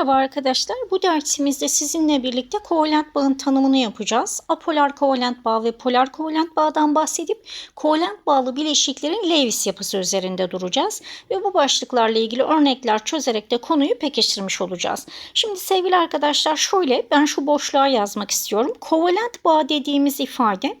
Merhaba arkadaşlar. Bu dersimizde sizinle birlikte kovalent bağın tanımını yapacağız. Apolar kovalent bağ ve polar kovalent bağdan bahsedip kovalent bağlı bileşiklerin Lewis yapısı üzerinde duracağız. Ve bu başlıklarla ilgili örnekler çözerek de konuyu pekiştirmiş olacağız. Şimdi sevgili arkadaşlar şöyle ben şu boşluğa yazmak istiyorum. Kovalent bağ dediğimiz ifade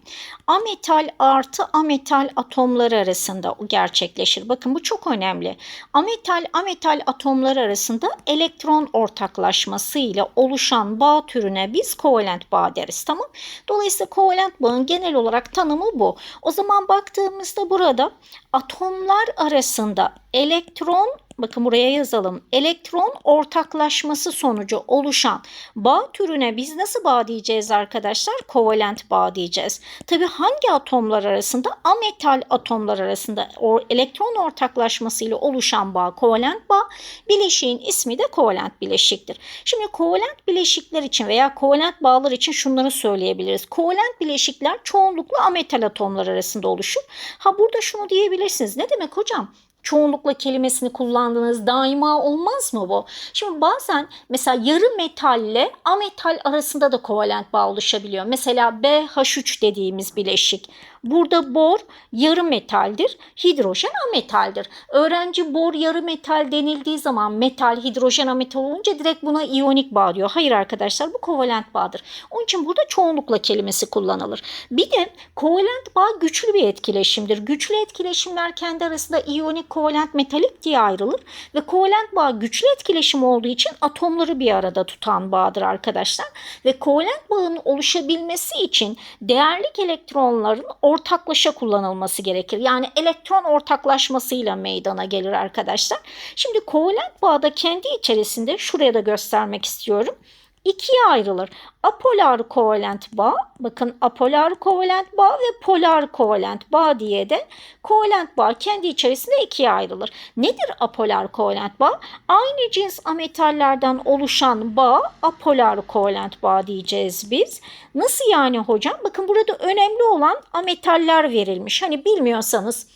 ametal artı ametal atomları arasında gerçekleşir. Bakın bu çok önemli. Ametal ametal atomları arasında elektron ortaklaşması ile oluşan bağ türüne biz kovalent bağ deriz. Tamam? Dolayısıyla kovalent bağın genel olarak tanımı bu. O zaman baktığımızda burada atomlar arasında elektron bakın buraya yazalım. Elektron ortaklaşması sonucu oluşan bağ türüne biz nasıl bağ diyeceğiz arkadaşlar? Kovalent bağ diyeceğiz. Tabi hangi atomlar arasında? Ametal atomlar arasında o elektron ortaklaşması ile oluşan bağ kovalent bağ. Bileşiğin ismi de kovalent bileşiktir. Şimdi kovalent bileşikler için veya kovalent bağlar için şunları söyleyebiliriz. Kovalent bileşikler çoğunlukla ametal atomlar arasında oluşur. Ha burada şunu diyebilirsiniz. Ne demek hocam? Çoğunlukla kelimesini kullandığınız daima olmaz mı bu? Şimdi bazen mesela yarı metalle ametal arasında da kovalent bağ oluşabiliyor. Mesela BH3 dediğimiz bileşik. Burada bor yarı metaldir, hidrojen ametaldir. Öğrenci bor yarı metal denildiği zaman metal, hidrojen ametal olunca direkt buna iyonik bağ diyor. Hayır arkadaşlar bu kovalent bağdır. Onun için burada çoğunlukla kelimesi kullanılır. Bir de kovalent bağ güçlü bir etkileşimdir. Güçlü etkileşimler kendi arasında iyonik, kovalent, metalik diye ayrılır. Ve kovalent bağ güçlü etkileşim olduğu için atomları bir arada tutan bağdır arkadaşlar. Ve kovalent bağın oluşabilmesi için değerlik elektronların ortaklaşa kullanılması gerekir. Yani elektron ortaklaşmasıyla meydana gelir arkadaşlar. Şimdi kovalent bağda kendi içerisinde şuraya da göstermek istiyorum ikiye ayrılır. Apolar kovalent bağ, bakın apolar kovalent bağ ve polar kovalent bağ diye de kovalent bağ kendi içerisinde ikiye ayrılır. Nedir apolar kovalent bağ? Aynı cins ametallerden oluşan bağ apolar kovalent bağ diyeceğiz biz. Nasıl yani hocam? Bakın burada önemli olan ametaller verilmiş. Hani bilmiyorsanız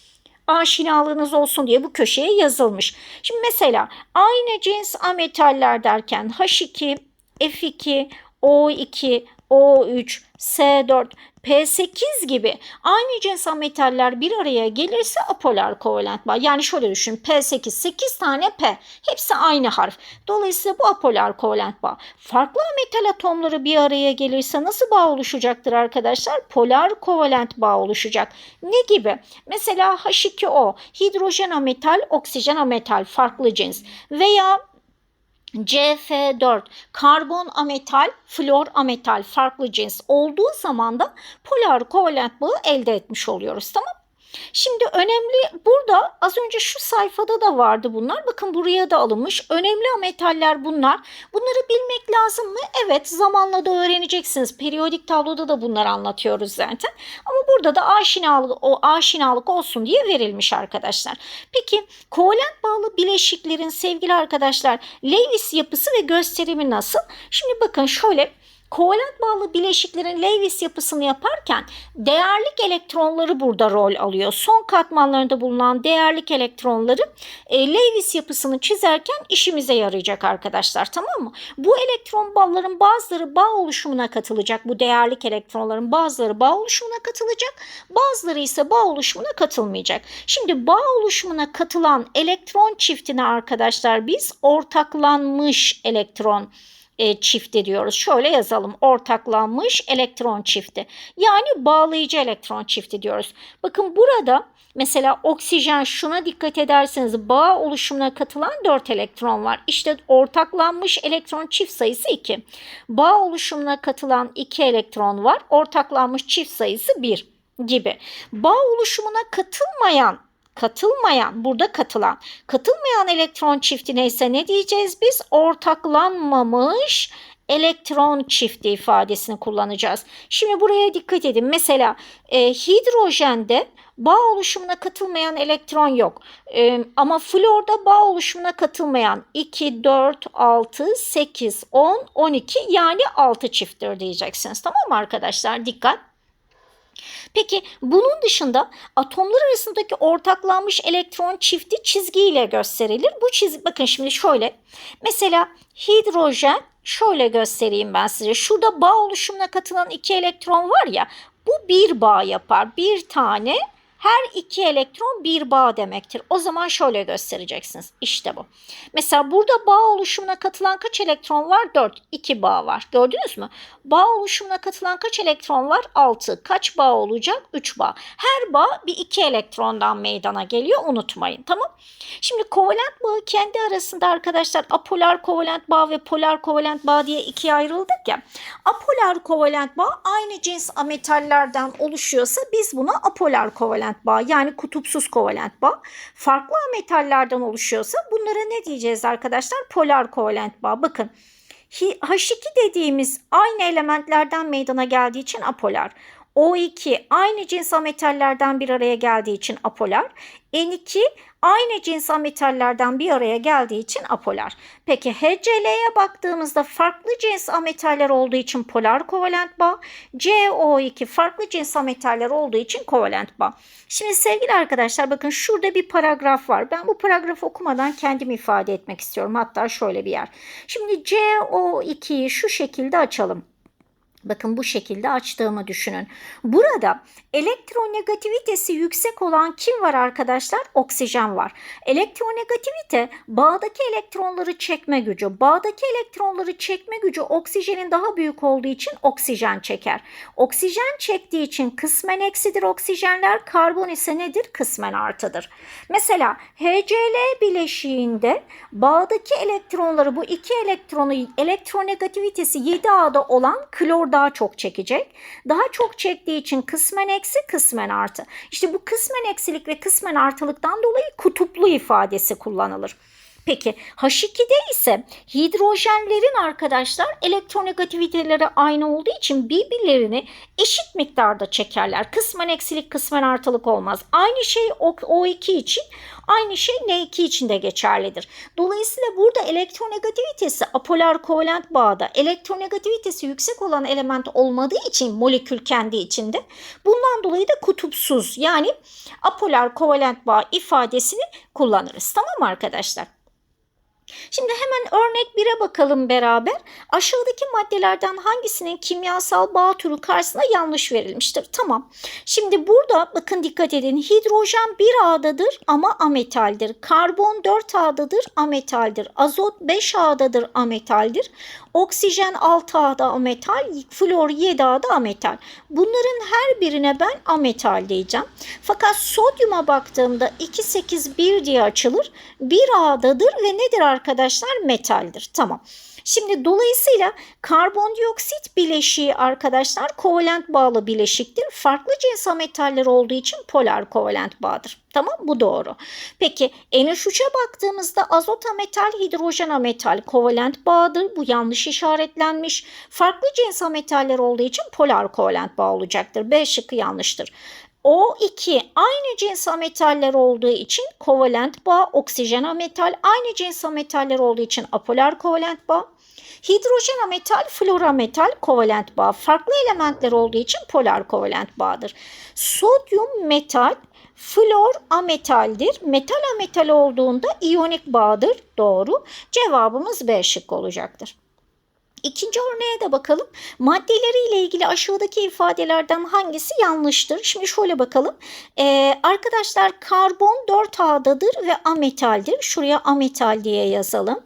aşinalığınız olsun diye bu köşeye yazılmış. Şimdi mesela aynı cins ametaller derken H2, F2, O2, O3, S4, P8 gibi aynı cins metaller bir araya gelirse apolar kovalent bağ. Yani şöyle düşün P8 8 tane P hepsi aynı harf. Dolayısıyla bu apolar kovalent bağ. Farklı metal atomları bir araya gelirse nasıl bağ oluşacaktır arkadaşlar? Polar kovalent bağ oluşacak. Ne gibi? Mesela H2O hidrojen ametal, oksijen ametal farklı cins veya CF4 karbon ametal, flor ametal farklı cins olduğu zaman da polar kovalent bağı elde etmiş oluyoruz. Tamam Şimdi önemli burada az önce şu sayfada da vardı bunlar. Bakın buraya da alınmış. Önemli metaller bunlar. Bunları bilmek lazım mı? Evet zamanla da öğreneceksiniz. Periyodik tabloda da bunları anlatıyoruz zaten. Ama burada da aşinalık, o aşinalık olsun diye verilmiş arkadaşlar. Peki kovalent bağlı bileşiklerin sevgili arkadaşlar Lewis yapısı ve gösterimi nasıl? Şimdi bakın şöyle Kovalent bağlı bileşiklerin Lewis yapısını yaparken değerlik elektronları burada rol alıyor. Son katmanlarında bulunan değerlik elektronları e, Lewis yapısını çizerken işimize yarayacak arkadaşlar tamam mı? Bu elektron bağların bazıları bağ oluşumuna katılacak. Bu değerlik elektronların bazıları bağ oluşumuna katılacak. Bazıları ise bağ oluşumuna katılmayacak. Şimdi bağ oluşumuna katılan elektron çiftine arkadaşlar biz ortaklanmış elektron e, çifti diyoruz. Şöyle yazalım. Ortaklanmış elektron çifti. Yani bağlayıcı elektron çifti diyoruz. Bakın burada mesela oksijen şuna dikkat ederseniz bağ oluşumuna katılan 4 elektron var. İşte ortaklanmış elektron çift sayısı 2. Bağ oluşumuna katılan 2 elektron var. Ortaklanmış çift sayısı 1 gibi. Bağ oluşumuna katılmayan katılmayan, burada katılan, katılmayan elektron çiftine ise ne diyeceğiz biz? Ortaklanmamış elektron çifti ifadesini kullanacağız. Şimdi buraya dikkat edin. Mesela e, hidrojende bağ oluşumuna katılmayan elektron yok. E, ama florda bağ oluşumuna katılmayan 2, 4, 6, 8, 10, 12 yani 6 çifttir diyeceksiniz. Tamam mı arkadaşlar? Dikkat. Peki bunun dışında atomlar arasındaki ortaklanmış elektron çifti çizgiyle gösterilir. Bu çizgi bakın şimdi şöyle. Mesela hidrojen şöyle göstereyim ben size. Şurada bağ oluşumuna katılan iki elektron var ya. Bu bir bağ yapar. Bir tane her iki elektron bir bağ demektir. O zaman şöyle göstereceksiniz. İşte bu. Mesela burada bağ oluşumuna katılan kaç elektron var? 4. 2 bağ var. Gördünüz mü? Bağ oluşumuna katılan kaç elektron var? 6. Kaç bağ olacak? 3 bağ. Her bağ bir iki elektrondan meydana geliyor. Unutmayın. Tamam. Şimdi kovalent bağı kendi arasında arkadaşlar apolar kovalent bağ ve polar kovalent bağ diye ikiye ayrıldık ya. Apolar kovalent bağ aynı cins ametallerden oluşuyorsa biz buna apolar kovalent bağ yani kutupsuz kovalent bağ. Farklı ametallerden oluşuyorsa bunlara ne diyeceğiz arkadaşlar? Polar kovalent bağ. Bakın H2 dediğimiz aynı elementlerden meydana geldiği için apolar. O2 aynı cins ametallerden bir araya geldiği için apolar. N2 aynı cins ametallerden bir araya geldiği için apolar. Peki HCl'ye baktığımızda farklı cins ametaller olduğu için polar kovalent bağ. CO2 farklı cins ametaller olduğu için kovalent bağ. Şimdi sevgili arkadaşlar bakın şurada bir paragraf var. Ben bu paragrafı okumadan kendimi ifade etmek istiyorum. Hatta şöyle bir yer. Şimdi CO2'yi şu şekilde açalım. Bakın bu şekilde açtığımı düşünün. Burada elektronegativitesi yüksek olan kim var arkadaşlar? Oksijen var. Elektronegativite bağdaki elektronları çekme gücü. Bağdaki elektronları çekme gücü oksijenin daha büyük olduğu için oksijen çeker. Oksijen çektiği için kısmen eksidir oksijenler. Karbon ise nedir? Kısmen artıdır. Mesela HCl bileşiğinde bağdaki elektronları bu iki elektronu elektronegativitesi 7A'da olan klor daha çok çekecek. Daha çok çektiği için kısmen eksi kısmen artı. İşte bu kısmen eksilik ve kısmen artılıktan dolayı kutuplu ifadesi kullanılır. Peki H2'de ise hidrojenlerin arkadaşlar elektronegativiteleri aynı olduğu için birbirlerini eşit miktarda çekerler. Kısmen eksilik kısmen artılık olmaz. Aynı şey O2 için aynı şey N2 için de geçerlidir. Dolayısıyla burada elektronegativitesi apolar kovalent bağda elektronegativitesi yüksek olan element olmadığı için molekül kendi içinde bundan dolayı da kutupsuz yani apolar kovalent bağ ifadesini kullanırız. Tamam mı arkadaşlar? Şimdi hemen örnek 1'e bakalım beraber. Aşağıdaki maddelerden hangisinin kimyasal bağ türü karşısında yanlış verilmiştir? Tamam. Şimdi burada bakın dikkat edin. Hidrojen 1 A'dadır ama ametaldir. Karbon 4 A'dadır ametaldir. Azot 5 A'dadır ametaldir. Oksijen 6 A'da ametal. Flor 7 A'da ametal. Bunların her birine ben ametal diyeceğim. Fakat sodyuma baktığımda 2, 8, 1 diye açılır. 1 A'dadır ve nedir arkadaşlar? Metaldir. Tamam. Şimdi dolayısıyla karbondioksit bileşiği arkadaşlar kovalent bağlı bileşiktir. Farklı cins metaller olduğu için polar kovalent bağdır. Tamam bu doğru. Peki NH3'e baktığımızda azot ametal, hidrojen ametal kovalent bağdır. Bu yanlış işaretlenmiş. Farklı cins metaller olduğu için polar kovalent bağ olacaktır. B şıkkı yanlıştır. O2 aynı cins metaller olduğu için kovalent bağ, oksijen ametal aynı cins metaller olduğu için apolar kovalent bağ. Hidrojen ametal, flora metal kovalent bağ. Farklı elementler olduğu için polar kovalent bağdır. Sodyum metal, flor ametaldir. Metal ametal olduğunda iyonik bağdır. Doğru. Cevabımız B şık olacaktır. İkinci örneğe de bakalım. Maddeleriyle ilgili aşağıdaki ifadelerden hangisi yanlıştır? Şimdi şöyle bakalım. Ee, arkadaşlar karbon 4A'dadır ve ametaldir. Şuraya ametal diye yazalım.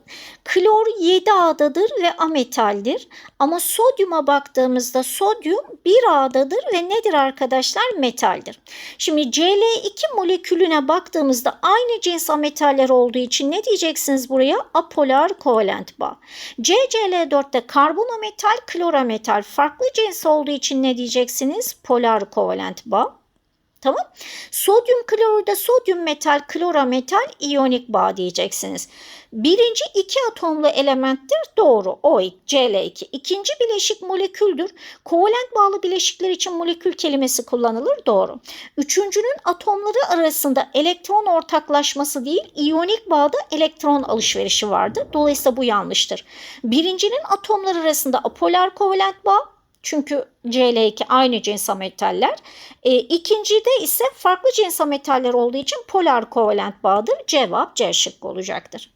Klor 7A'dadır ve ametaldir. Ama sodyuma baktığımızda sodyum 1A'dadır ve nedir arkadaşlar? Metaldir. Şimdi Cl2 molekülüne baktığımızda aynı cins ametaller olduğu için ne diyeceksiniz buraya? Apolar kovalent bağ. CCl4'te karbonametal, klorametal farklı cins olduğu için ne diyeceksiniz? Polar kovalent bağ. Tamam. Sodyum klorda sodyum metal, klora metal, iyonik bağ diyeceksiniz. Birinci iki atomlu elementtir. Doğru. O Cl2. İkinci bileşik moleküldür. Kovalent bağlı bileşikler için molekül kelimesi kullanılır. Doğru. Üçüncünün atomları arasında elektron ortaklaşması değil, iyonik bağda elektron alışverişi vardır. Dolayısıyla bu yanlıştır. Birincinin atomları arasında apolar kovalent bağ, Çünkü Cl2 aynı cins ametaller. E, ikincide ise farklı cins ametaller olduğu için polar kovalent bağdır. Cevap C şıkkı olacaktır.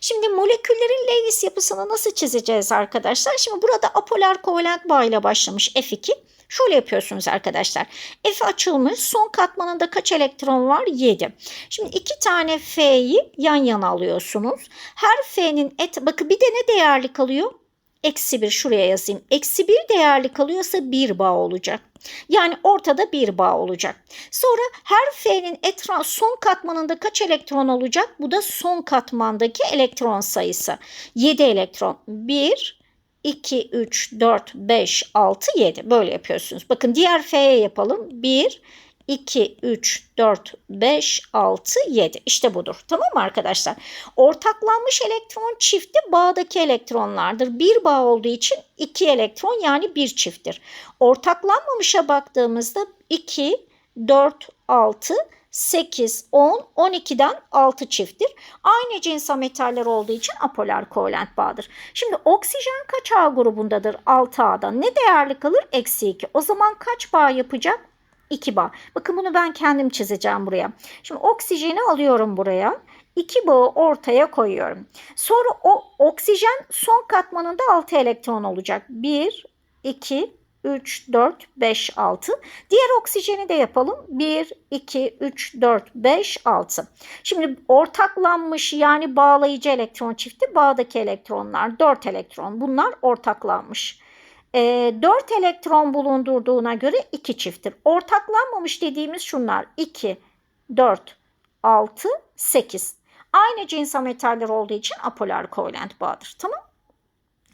Şimdi moleküllerin Lewis yapısını nasıl çizeceğiz arkadaşlar? Şimdi burada apolar kovalent bağ ile başlamış F2. Şöyle yapıyorsunuz arkadaşlar. F açılmış. Son katmanında kaç elektron var? 7. Şimdi iki tane F'yi yan yana alıyorsunuz. Her F'nin et bakın bir de ne değerli kalıyor? Eksi 1 şuraya yazayım. Eksi 1 değerli kalıyorsa 1 bağ olacak. Yani ortada bir bağ olacak. Sonra her F'nin etraf son katmanında kaç elektron olacak? Bu da son katmandaki elektron sayısı. 7 elektron. 1, 2, 3, 4, 5, 6, 7. Böyle yapıyorsunuz. Bakın diğer F'ye yapalım. 1, 2, 3, 4, 5, 6, 7. İşte budur. Tamam mı arkadaşlar? Ortaklanmış elektron çifti bağdaki elektronlardır. Bir bağ olduğu için 2 elektron yani bir çifttir. Ortaklanmamışa baktığımızda 2, 4, 6, 8, 10, 12'den 6 çifttir. Aynı cins metaller olduğu için apolar kovalent bağdır. Şimdi oksijen kaç A grubundadır? 6 A'da. Ne değerli kalır? Eksi 2. O zaman kaç bağ yapacak? 2 bağ. Bakın bunu ben kendim çizeceğim buraya. Şimdi oksijeni alıyorum buraya. 2 bağı ortaya koyuyorum. Sonra o oksijen son katmanında 6 elektron olacak. 1, 2, 3, 4, 5, 6. Diğer oksijeni de yapalım. 1, 2, 3, 4, 5, 6. Şimdi ortaklanmış yani bağlayıcı elektron çifti bağdaki elektronlar 4 elektron. Bunlar ortaklanmış. E, 4 elektron bulundurduğuna göre 2 çifttir. Ortaklanmamış dediğimiz şunlar 2, 4, 6, 8. Aynı cins metaller olduğu için apolar kovalent bağdır. Tamam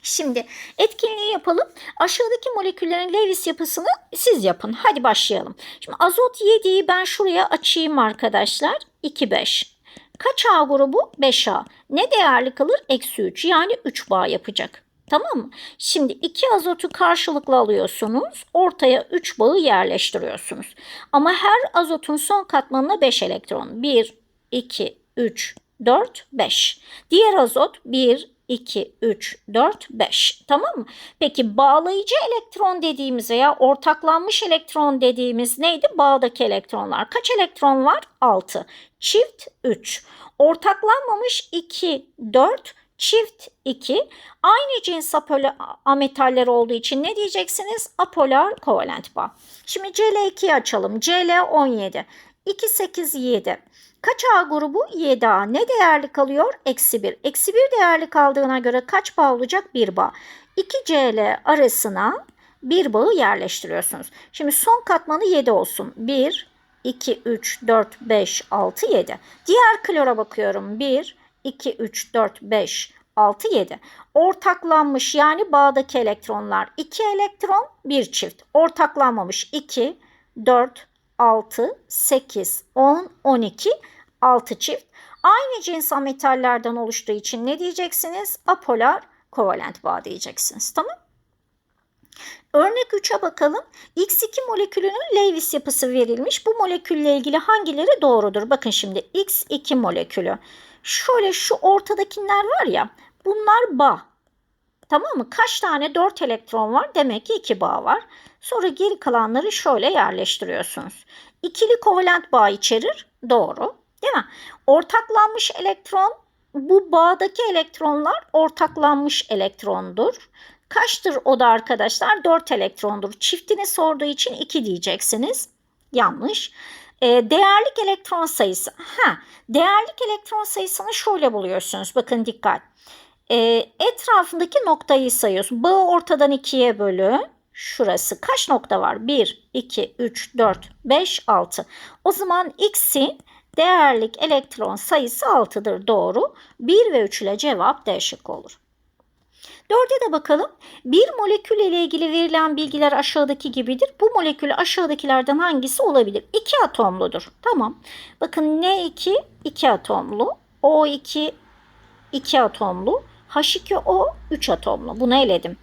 Şimdi etkinliği yapalım. Aşağıdaki moleküllerin Lewis yapısını siz yapın. Hadi başlayalım. Şimdi azot 7'yi ben şuraya açayım arkadaşlar. 2, 5. Kaç A grubu? 5A. Ne değerli kalır? Eksi 3. Yani 3 bağ yapacak. Tamam mı? Şimdi iki azotu karşılıklı alıyorsunuz. Ortaya 3 bağı yerleştiriyorsunuz. Ama her azotun son katmanına 5 elektron. 1, 2, 3, 4, 5. Diğer azot 1, 2, 3, 4, 5. Tamam mı? Peki bağlayıcı elektron dediğimiz veya ortaklanmış elektron dediğimiz neydi? Bağdaki elektronlar. Kaç elektron var? 6. Çift 3. Ortaklanmamış 2, 4, çift 2. Aynı cins ametaller olduğu için ne diyeceksiniz? Apolar kovalent bağ. Şimdi Cl2'yi açalım. Cl 17. 2, 8, 7. Kaç A grubu? 7A. Ne değerli kalıyor? Eksi 1. Eksi 1 değerli kaldığına göre kaç bağ olacak? 1 bağ. 2 Cl arasına bir bağı yerleştiriyorsunuz. Şimdi son katmanı 7 olsun. 1, 2, 3, 4, 5, 6, 7. Diğer klora bakıyorum. 1, 2, 3, 4, 5, 6, 7. Ortaklanmış yani bağdaki elektronlar 2 elektron, 1 çift. Ortaklanmamış 2, 4, 6, 8, 10, 12, 6 çift. Aynı cins metallerden oluştuğu için ne diyeceksiniz? Apolar kovalent bağ diyeceksiniz. Tamam Örnek 3'e bakalım. X2 molekülünün Lewis yapısı verilmiş. Bu molekülle ilgili hangileri doğrudur? Bakın şimdi X2 molekülü. Şöyle şu ortadakiler var ya bunlar bağ. Tamam mı? Kaç tane 4 elektron var? Demek ki 2 bağ var. Sonra geri kalanları şöyle yerleştiriyorsunuz. İkili kovalent bağ içerir. Doğru. Değil mi? Ortaklanmış elektron bu bağdaki elektronlar ortaklanmış elektrondur. Kaçtır o da arkadaşlar? 4 elektrondur. Çiftini sorduğu için 2 diyeceksiniz. Yanlış. E, değerlik elektron sayısı. Ha, değerlik elektron sayısını şöyle buluyorsunuz. Bakın dikkat. E, etrafındaki noktayı sayıyorsun. Bağı ortadan ikiye bölün. Şurası kaç nokta var? 1, 2, 3, 4, 5, 6. O zaman X'in değerlik elektron sayısı 6'dır. Doğru. 1 ve 3 ile cevap D şıkkı olur. Dörde de bakalım. Bir molekül ile ilgili verilen bilgiler aşağıdaki gibidir. Bu molekül aşağıdakilerden hangisi olabilir? İki atomludur. Tamam. Bakın N2 iki atomlu. O2 iki atomlu. H2O 3 atomlu. Bunu eledim.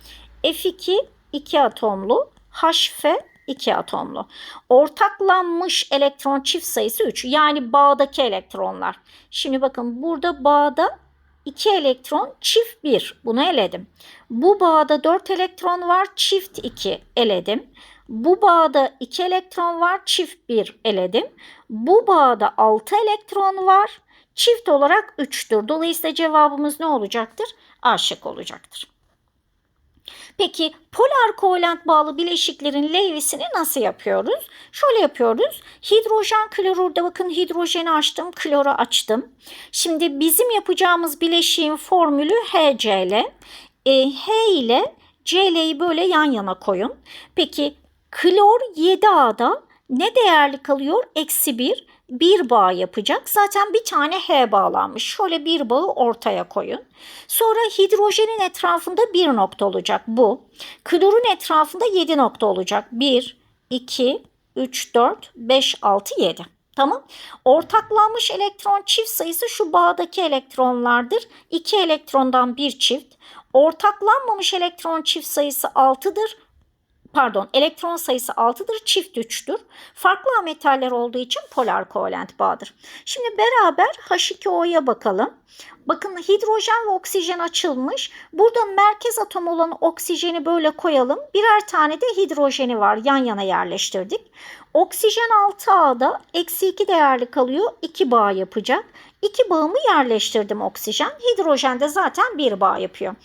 F2 2 atomlu. HF 2 atomlu. Ortaklanmış elektron çift sayısı 3. Yani bağdaki elektronlar. Şimdi bakın burada bağda 2 elektron çift 1 bunu eledim. Bu bağda 4 elektron var çift 2 eledim. Bu bağda 2 elektron var çift 1 eledim. Bu bağda 6 elektron var çift olarak 3'tür. Dolayısıyla cevabımız ne olacaktır? A şık olacaktır. Peki polar kovalent bağlı bileşiklerin Lewis'ini nasıl yapıyoruz? Şöyle yapıyoruz. Hidrojen klorürde bakın hidrojeni açtım, kloru açtım. Şimdi bizim yapacağımız bileşiğin formülü HCl. E, H ile Cl'yi böyle yan yana koyun. Peki klor 7A'da ne değerli kalıyor? Eksi 1. Bir bağ yapacak. Zaten bir tane H bağlanmış. Şöyle bir bağı ortaya koyun. Sonra hidrojenin etrafında bir nokta olacak bu. Klorun etrafında 7 nokta olacak. 1, 2, 3, 4, 5, 6, 7. Tamam. Ortaklanmış elektron çift sayısı şu bağdaki elektronlardır. 2 elektrondan bir çift. Ortaklanmamış elektron çift sayısı 6'dır pardon elektron sayısı 6'dır çift 3'tür. Farklı metaller olduğu için polar kovalent bağdır. Şimdi beraber H2O'ya bakalım. Bakın hidrojen ve oksijen açılmış. Burada merkez atom olan oksijeni böyle koyalım. Birer tane de hidrojeni var yan yana yerleştirdik. Oksijen 6A'da eksi 2 değerli kalıyor. 2 bağ yapacak. 2 bağımı yerleştirdim oksijen. Hidrojen de zaten bir bağ yapıyor.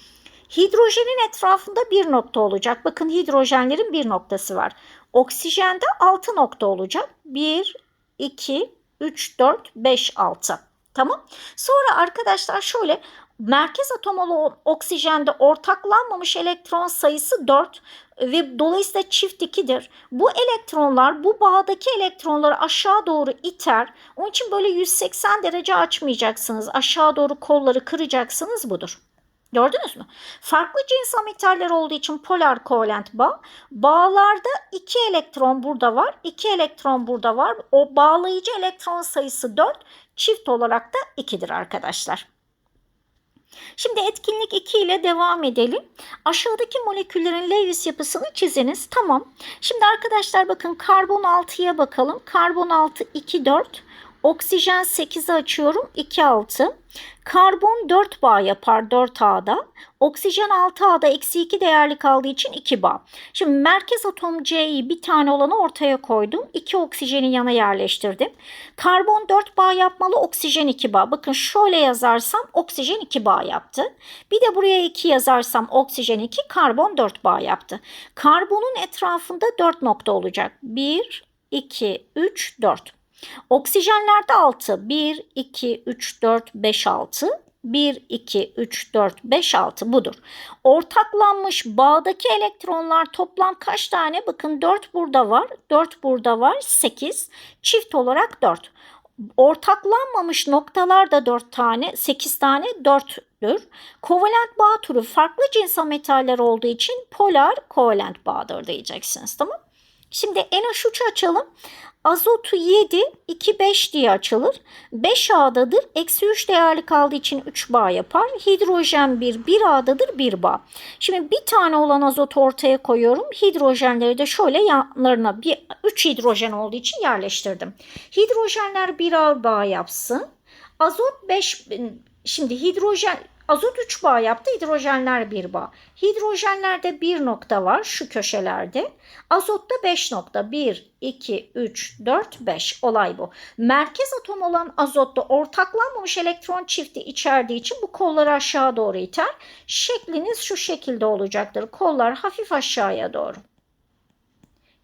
Hidrojenin etrafında bir nokta olacak. Bakın hidrojenlerin bir noktası var. Oksijende 6 nokta olacak. 1, 2, 3, 4, 5, 6. Tamam. Sonra arkadaşlar şöyle merkez atom olan oksijende ortaklanmamış elektron sayısı 4 ve dolayısıyla çift 2'dir. Bu elektronlar bu bağdaki elektronları aşağı doğru iter. Onun için böyle 180 derece açmayacaksınız. Aşağı doğru kolları kıracaksınız budur. Gördünüz mü? Farklı cins ametaller olduğu için polar kovalent bağ. Bağlarda 2 elektron burada var, 2 elektron burada var. O bağlayıcı elektron sayısı 4, çift olarak da 2'dir arkadaşlar. Şimdi etkinlik 2 ile devam edelim. Aşağıdaki moleküllerin Lewis yapısını çiziniz. Tamam. Şimdi arkadaşlar bakın karbon 6'ya bakalım. Karbon 6 2 4. Oksijen 8'i açıyorum 2 6. Karbon 4 bağ yapar 4 A'da. Oksijen 6 A'da eksi 2 değerli kaldığı için 2 bağ. Şimdi merkez atom C'yi bir tane olanı ortaya koydum. 2 oksijeni yana yerleştirdim. Karbon 4 bağ yapmalı oksijen 2 bağ. Bakın şöyle yazarsam oksijen 2 bağ yaptı. Bir de buraya 2 yazarsam oksijen 2 karbon 4 bağ yaptı. Karbonun etrafında 4 nokta olacak. 1, 2, 3, 4. Oksijenlerde 6. 1, 2, 3, 4, 5, 6. 1, 2, 3, 4, 5, 6 budur. Ortaklanmış bağdaki elektronlar toplam kaç tane? Bakın 4 burada var, 4 burada var, 8. Çift olarak 4. Ortaklanmamış noktalar da 4 tane, 8 tane 4'tür. Kovalent bağ türü farklı cins metaller olduğu için polar kovalent bağdır diyeceksiniz tamam Şimdi NH3 açalım. Azotu 7, 2, 5 diye açılır. 5 A'dadır. Eksi 3 değerli kaldığı için 3 bağ yapar. Hidrojen 1, 1 A'dadır 1 bağ. Şimdi bir tane olan azot ortaya koyuyorum. Hidrojenleri de şöyle yanlarına bir 3 hidrojen olduğu için yerleştirdim. Hidrojenler 1 A bağ yapsın. Azot 5 şimdi hidrojen Azot 3 bağ yaptı, hidrojenler 1 bağ. Hidrojenlerde 1 nokta var şu köşelerde. Azotta 5 nokta. 1, 2, 3, 4, 5. Olay bu. Merkez atom olan azotta ortaklanmamış elektron çifti içerdiği için bu kolları aşağı doğru iter. Şekliniz şu şekilde olacaktır. Kollar hafif aşağıya doğru.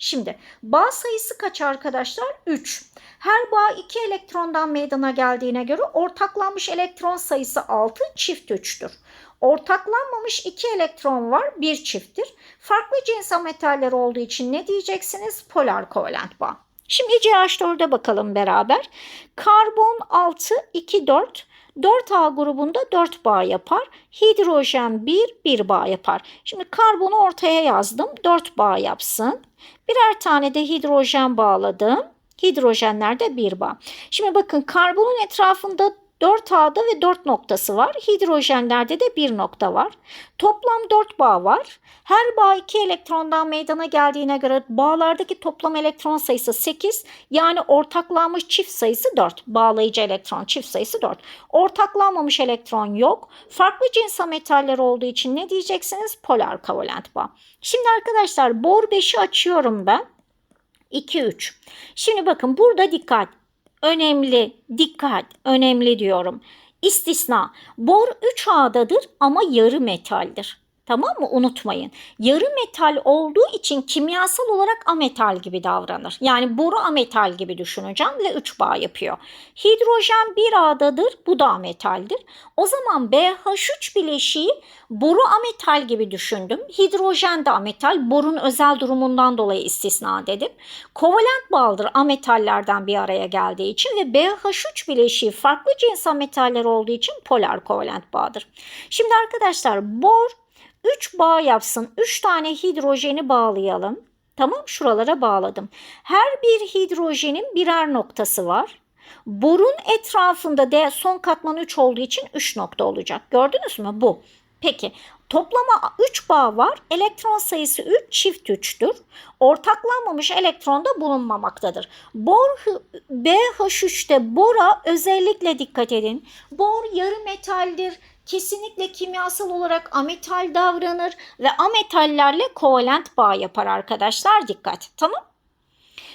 Şimdi bağ sayısı kaç arkadaşlar? 3. Her bağ 2 elektrondan meydana geldiğine göre ortaklanmış elektron sayısı 6 çift 3'tür. Ortaklanmamış 2 elektron var, bir çifttir. Farklı cins metaller olduğu için ne diyeceksiniz? Polar kovalent bağ. Şimdi CH4'e bakalım beraber. Karbon 6, 2, 4. 4A grubunda 4 bağ yapar. Hidrojen 1, 1 bağ yapar. Şimdi karbonu ortaya yazdım. 4 bağ yapsın. Birer tane de hidrojen bağladım. Hidrojenlerde bir bağ. Şimdi bakın karbonun etrafında 4 A'da ve 4 noktası var. Hidrojenlerde de 1 nokta var. Toplam 4 bağ var. Her bağ 2 elektrondan meydana geldiğine göre bağlardaki toplam elektron sayısı 8. Yani ortaklanmış çift sayısı 4. Bağlayıcı elektron çift sayısı 4. Ortaklanmamış elektron yok. Farklı cins metaller olduğu için ne diyeceksiniz? Polar kovalent bağ. Şimdi arkadaşlar bor 5'i açıyorum ben. 2 3. Şimdi bakın burada dikkat. Önemli, dikkat, önemli diyorum. İstisna. Bor 3 A'dadır ama yarı metaldir. Tamam mı? Unutmayın. Yarı metal olduğu için kimyasal olarak ametal gibi davranır. Yani boru ametal gibi düşüneceğim ve 3 bağ yapıyor. Hidrojen 1 A'dadır. Bu da ametaldir. O zaman BH3 bileşiği boru ametal gibi düşündüm. Hidrojen de ametal. Borun özel durumundan dolayı istisna dedim. Kovalent bağlıdır ametallerden bir araya geldiği için ve BH3 bileşiği farklı cins ametaller olduğu için polar kovalent bağdır. Şimdi arkadaşlar bor 3 bağ yapsın. 3 tane hidrojeni bağlayalım. Tamam şuralara bağladım. Her bir hidrojenin birer noktası var. Borun etrafında de son katman 3 olduğu için 3 nokta olacak. Gördünüz mü? Bu. Peki toplama 3 bağ var. Elektron sayısı 3 çift 3'tür. Ortaklanmamış elektron da bulunmamaktadır. Bor BH3'te bora özellikle dikkat edin. Bor yarı metaldir. Kesinlikle kimyasal olarak ametal davranır ve ametallerle kovalent bağ yapar arkadaşlar. Dikkat. Tamam?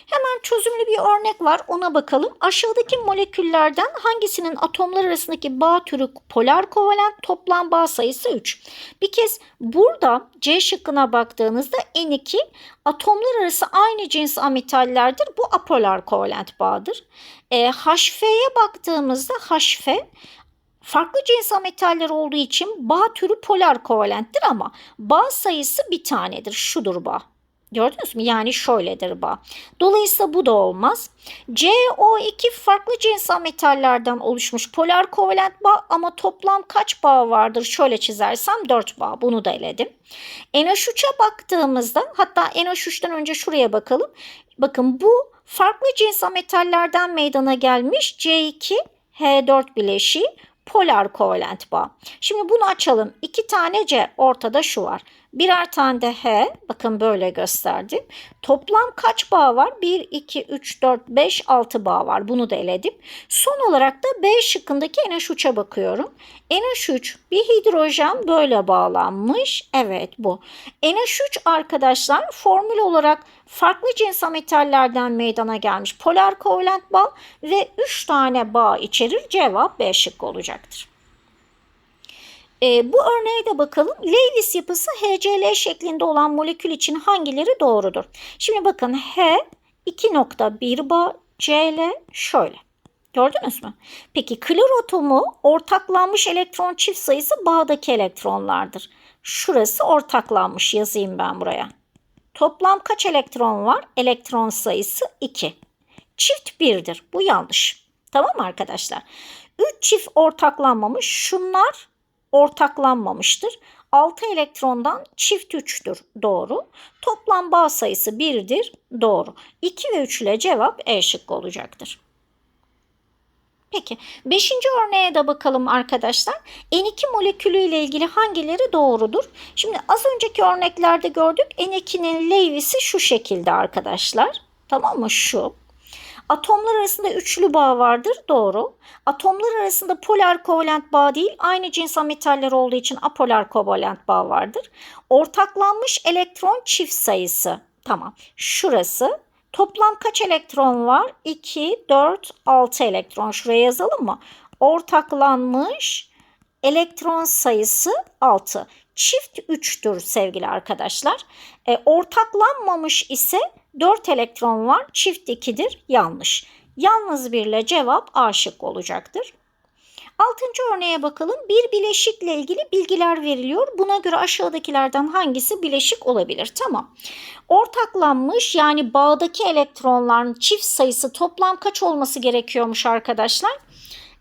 Hemen çözümlü bir örnek var ona bakalım. Aşağıdaki moleküllerden hangisinin atomlar arasındaki bağ türü polar kovalent toplam bağ sayısı 3. Bir kez burada C şıkkına baktığınızda N2 atomlar arası aynı cins ametallerdir. Bu apolar kovalent bağdır. E, HF'ye baktığımızda HF farklı cins ametaller olduğu için bağ türü polar kovalenttir ama bağ sayısı bir tanedir. Şudur bağ. Gördünüz mü? Yani şöyledir bağ. Dolayısıyla bu da olmaz. CO2 farklı cins metallerden oluşmuş polar kovalent bağ ama toplam kaç bağ vardır? Şöyle çizersem 4 bağ. Bunu da eledim. NH3'e baktığımızda hatta NH3'ten önce şuraya bakalım. Bakın bu farklı cins metallerden meydana gelmiş C2 H4 bileşiği polar kovalent bağ. Şimdi bunu açalım. İki tane C ortada şu var. Birer tane de H. Bakın böyle gösterdim. Toplam kaç bağ var? 1, 2, 3, 4, 5, 6 bağ var. Bunu da eledim. Son olarak da B şıkkındaki NH3'e bakıyorum. NH3 bir hidrojen böyle bağlanmış. Evet bu. NH3 arkadaşlar formül olarak farklı cins metallerden meydana gelmiş polar kovalent bağ ve 3 tane bağ içerir. Cevap B şıkkı olacaktır. E, bu örneğe de bakalım. Lewis yapısı HCl şeklinde olan molekül için hangileri doğrudur? Şimdi bakın H 2.1 bağ Cl şöyle. Gördünüz mü? Peki klor atomu ortaklanmış elektron çift sayısı bağdaki elektronlardır. Şurası ortaklanmış yazayım ben buraya. Toplam kaç elektron var? Elektron sayısı 2. Çift 1'dir. Bu yanlış. Tamam mı arkadaşlar? 3 çift ortaklanmamış. Şunlar ortaklanmamıştır. 6 elektrondan çift 3'tür doğru. Toplam bağ sayısı 1'dir doğru. 2 ve 3 ile cevap E şıkkı olacaktır. Peki 5. örneğe de bakalım arkadaşlar. N2 molekülü ile ilgili hangileri doğrudur? Şimdi az önceki örneklerde gördük. N2'nin Lewis'i şu şekilde arkadaşlar. Tamam mı? Şu. Atomlar arasında üçlü bağ vardır. Doğru. Atomlar arasında polar kovalent bağ değil, aynı cins metaller olduğu için apolar kovalent bağ vardır. Ortaklanmış elektron çift sayısı. Tamam. Şurası. Toplam kaç elektron var? 2, 4, 6 elektron. Şuraya yazalım mı? Ortaklanmış elektron sayısı 6. Çift 3'tür sevgili arkadaşlar. E, ortaklanmamış ise 4 elektron var. Çift 2'dir. Yanlış. Yalnız birle cevap A şık olacaktır. Altıncı örneğe bakalım. Bir bileşikle ilgili bilgiler veriliyor. Buna göre aşağıdakilerden hangisi bileşik olabilir? Tamam. Ortaklanmış yani bağdaki elektronların çift sayısı toplam kaç olması gerekiyormuş arkadaşlar?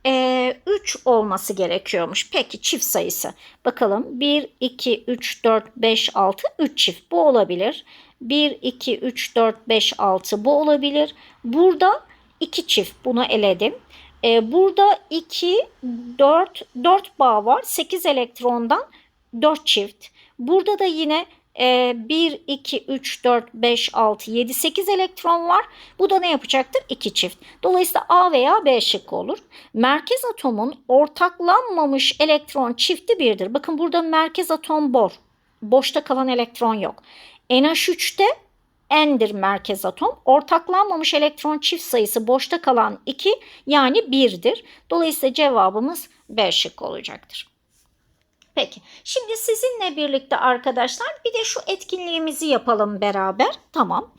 Ee, 3 olması gerekiyormuş. Peki çift sayısı. Bakalım 1, 2, 3, 4, 5, 6, 3 çift. Bu olabilir. 1, 2, 3, 4, 5, 6 bu olabilir. Burada 2 çift bunu eledim. Ee, burada 2, 4, 4 bağ var. 8 elektrondan 4 çift. Burada da yine e, 1, 2, 3, 4, 5, 6, 7, 8 elektron var. Bu da ne yapacaktır? 2 çift. Dolayısıyla A veya B şıkkı olur. Merkez atomun ortaklanmamış elektron çifti 1'dir. Bakın burada merkez atom bor. Boşta kalan elektron yok. NH3'te N'dir merkez atom. Ortaklanmamış elektron çift sayısı boşta kalan 2 yani 1'dir. Dolayısıyla cevabımız B şıkkı olacaktır. Peki şimdi sizinle birlikte arkadaşlar bir de şu etkinliğimizi yapalım beraber. Tamam.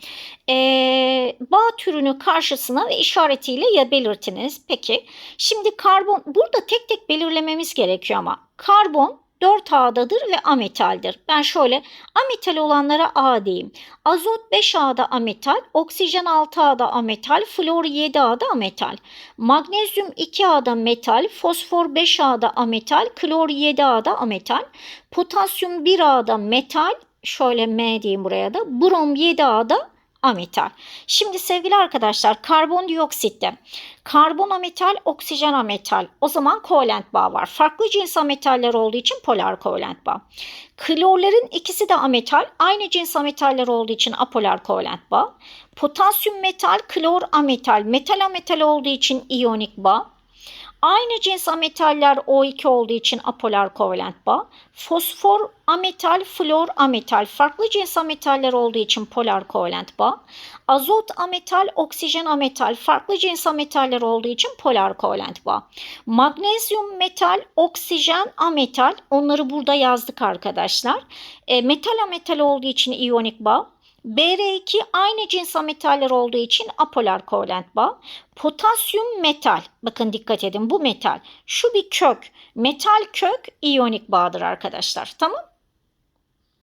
Ee, bağ türünü karşısına ve işaretiyle ya belirtiniz. Peki şimdi karbon burada tek tek belirlememiz gerekiyor ama karbon 4A'dadır ve ametaldir. Ben şöyle ametal olanlara A diyeyim. Azot 5A'da ametal, oksijen 6A'da ametal, flor 7A'da ametal. Magnezyum 2A'da metal, fosfor 5A'da ametal, klor 7A'da ametal. Potasyum 1A'da metal, şöyle M diyeyim buraya da. Brom 7A'da ametal. Şimdi sevgili arkadaşlar karbondioksitte karbon ametal, oksijen ametal. O zaman kovalent bağ var. Farklı cins ametaller olduğu için polar kovalent bağ. Klorların ikisi de ametal. Aynı cins ametaller olduğu için apolar kovalent bağ. Potasyum metal, klor ametal. Metal ametal olduğu için iyonik bağ. Aynı cins ametaller O2 olduğu için apolar kovalent bağ. Fosfor ametal, flor ametal. Farklı cins ametaller olduğu için polar kovalent bağ. Azot ametal, oksijen ametal. Farklı cins ametaller olduğu için polar kovalent bağ. Magnezyum metal, oksijen ametal. Onları burada yazdık arkadaşlar. E, metal ametal olduğu için iyonik bağ. BR2 aynı cins ametaller olduğu için apolar kovalent bağ. Potasyum metal. Bakın dikkat edin bu metal. Şu bir kök. Metal kök iyonik bağdır arkadaşlar. Tamam.